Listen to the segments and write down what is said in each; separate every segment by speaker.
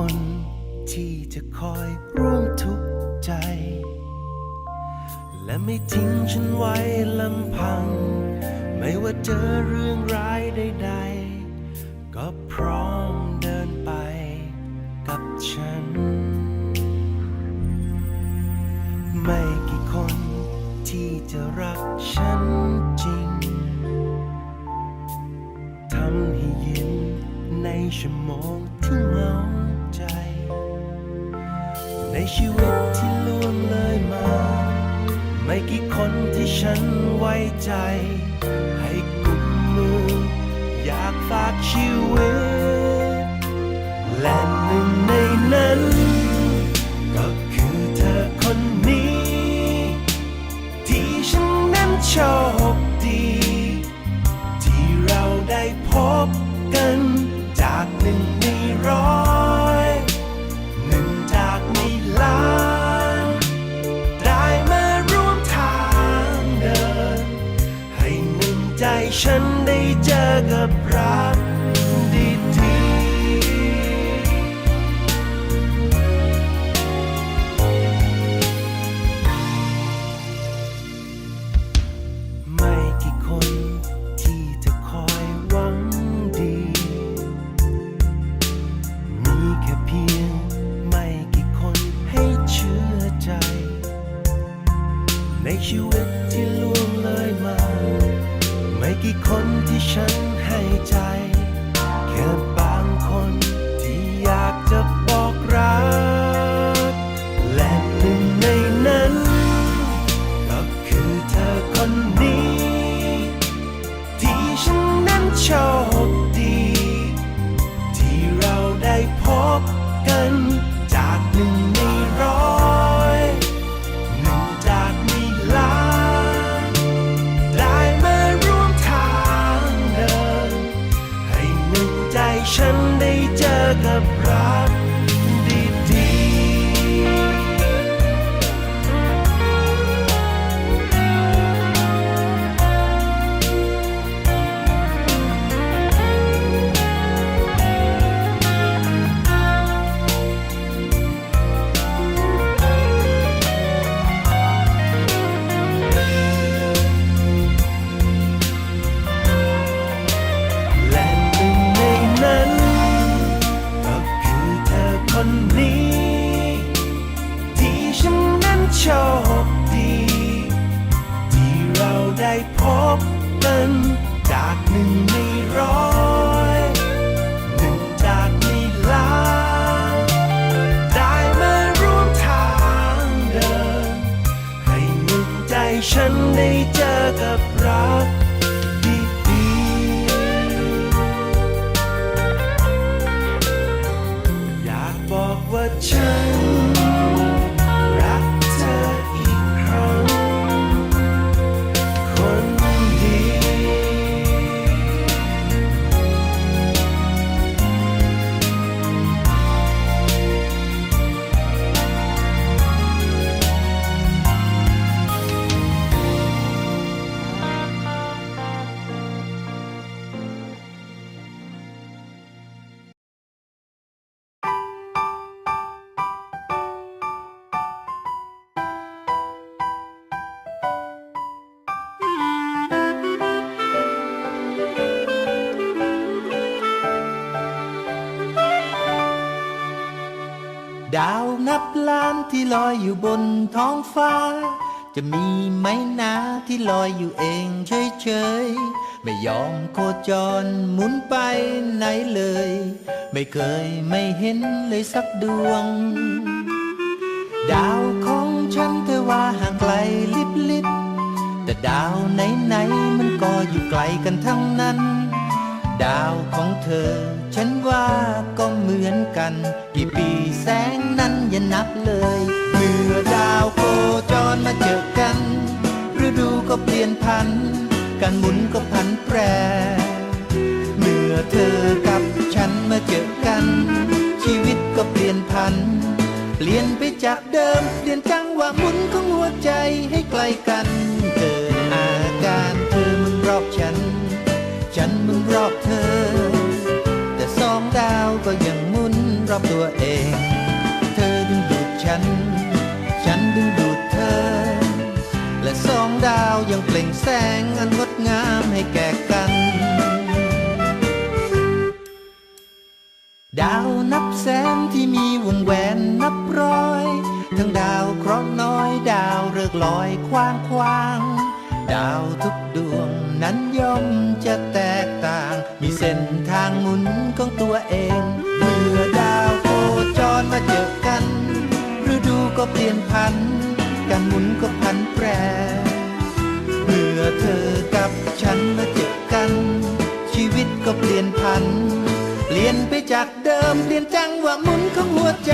Speaker 1: คนที่จะคอยร่วมทุกข์ใจ และไม่ทิ้งฉันไว้ลำพัง ไม่ว่าเจอเรื่องร้ายใดๆ ก็พร้อมเดินไปกับฉัน ไม่กี่คนที่จะรักฉันจริงทำให้ยิ้มในชั่วโมงที่เหงา ในชีวิตที่ล่วงเลยมา ไม่กี่คนที่ฉันไว้ใจ ให้กุมมือ อยากฝากชีวิต และหนึ่งในนั้น ก็คือเธอคนนี้ ที่ฉันนั้นโชค ในชีวิตที่ล่วงเลยมา ไม่กี่คนที่ฉันให้ใจแค่ ฉันได้เจอกับรัก นั้ ล้านที่
Speaker 2: ลอยอยู่บนท้องฟ้า จะมีไหมนาที่ลอยอยู่เองเฉยๆ ไม่ยอมโคจรหมุนไปไหนเลย ไม่เคยไม่เห็นเลยสักดวง ดาวของฉันเธอว่าห่างไกลลิบลิบแต่ดาวไหนๆมันก็อยู่ไกลกันทั้งนั้น ดาวของเธอฉัน ว่าก็เหมือนกัน กี่ปีแสงนั้นอย่านับเลย เมื่อดาวโคจรมาเจอกันฤดูก็เปลี่ยนพัน การหมุนก็พันแปร เมื่อเธอกับฉันมาเจอกัน ชีวิตก็เปลี่ยนพัน เปลี่ยนไปจากเดิม เปลี่ยนจังหวะหมุนของหัวใจให้ไกลกัน เกิดอาการเธอมึงอัน อบตัวเอง เธอดึงดูดฉัน ฉันดึงดูดเธอ และสองดาวยังเปล่งแสงอันงดงามให้แก่กัน ดาวนับแสนที่มีวงแหวนนับร้อย ทั้งดาวเคราะห์น้อยดาวเรือกลอยคว้างควางดาวทุกดวงนั้นย่อมจะแตกต่าง มีเส้นทางหมุนของตัวเองเมื่อ จากเดิมเปลี่ยนจังว่ามุนของหัวใจ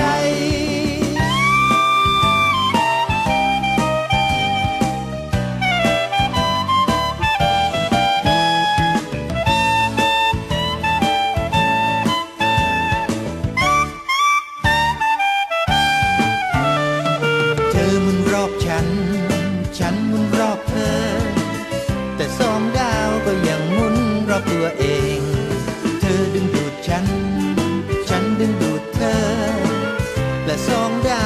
Speaker 2: แล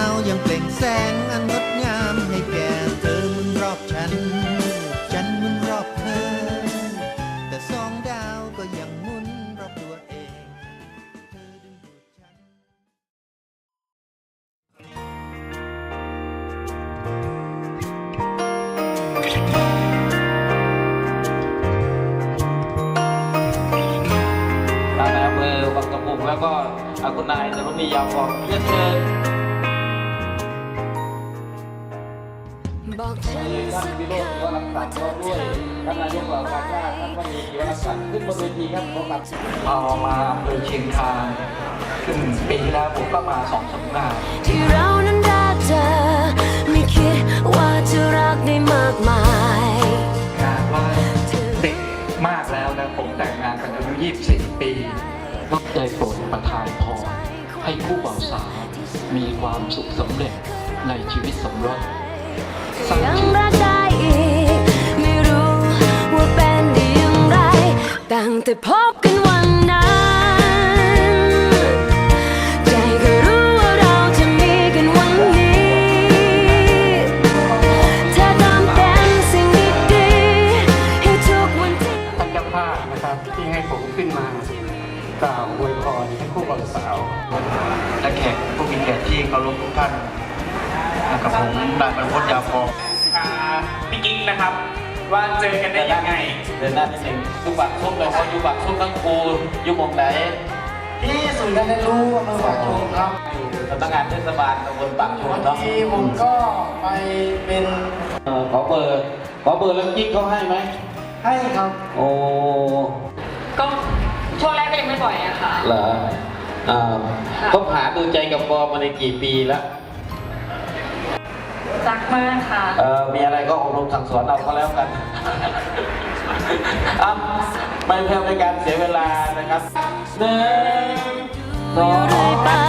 Speaker 2: อ่า
Speaker 3: คุณนายนรุณียาวกองเรียนเชิญ
Speaker 4: บอกฉัน
Speaker 3: ท่าน
Speaker 4: สัก
Speaker 3: วิโรจน์วรักษณ์พร้อมด้วยท่านนายกเหล่าการชาติท่านวณีวรักษณ์ขึ้นบนเวทีครับพบกับเอามาอำเภอเชียงคานขึ้นปีที่แล้วผมก็มาสองสำนัก
Speaker 4: ที่เรานั้นได้เจอไม่คิดว่าจะรักได้มากมาย
Speaker 3: งานว่าเด็กมากแล้วนะผมแต่งงานกันอายุ24 ปี ก็ได้โปรดประทานพรให้ผู้บ่าวสาวมีความสุขสำเร็จในชีวิตสมรสสร้าง
Speaker 4: ยัง
Speaker 3: ชื่อ
Speaker 4: รักได้อีกไม่รู้ว่าเป็นด้อย่างไรตั้งแต่พบ น
Speaker 5: ยบ
Speaker 6: รรพตยาฟอง
Speaker 5: อ่าพี่กิ๊กนะครับ ว่าเจอกันได้ยังไง
Speaker 3: เดินหน้านิดหนึ่งอยู่บักซุ่มเลยว่าอยู่บักซุ่มทั้งครูอยู่หมองไหน
Speaker 5: ที่ศูนย์การเรียนรู้อำเภอปากชมครับ
Speaker 3: อยู่สำนักงานเทศบาลตำบลปากชม
Speaker 5: วัน
Speaker 3: เนาะ
Speaker 5: นี้ผมก็ไปเป็น
Speaker 3: เอ่อขอเบอร์ขอเบอร์แล้วกิ๊กเขาให้ไหม
Speaker 5: ให้ครับ
Speaker 3: โอ้
Speaker 7: ก็ช่วงแรกก็ยังไม่บ่อยอะค่ะ
Speaker 3: เหรออ่าคบหาดูใจกับปอมาในกี่ปีแล้ว
Speaker 7: จักมากค่ะ
Speaker 3: เออมีอะไรก็อบรมสั่งสอนเราก็แล้วกันอะไม่เพื่อเป็นการเสียเวลานะครับหนึ่งสอง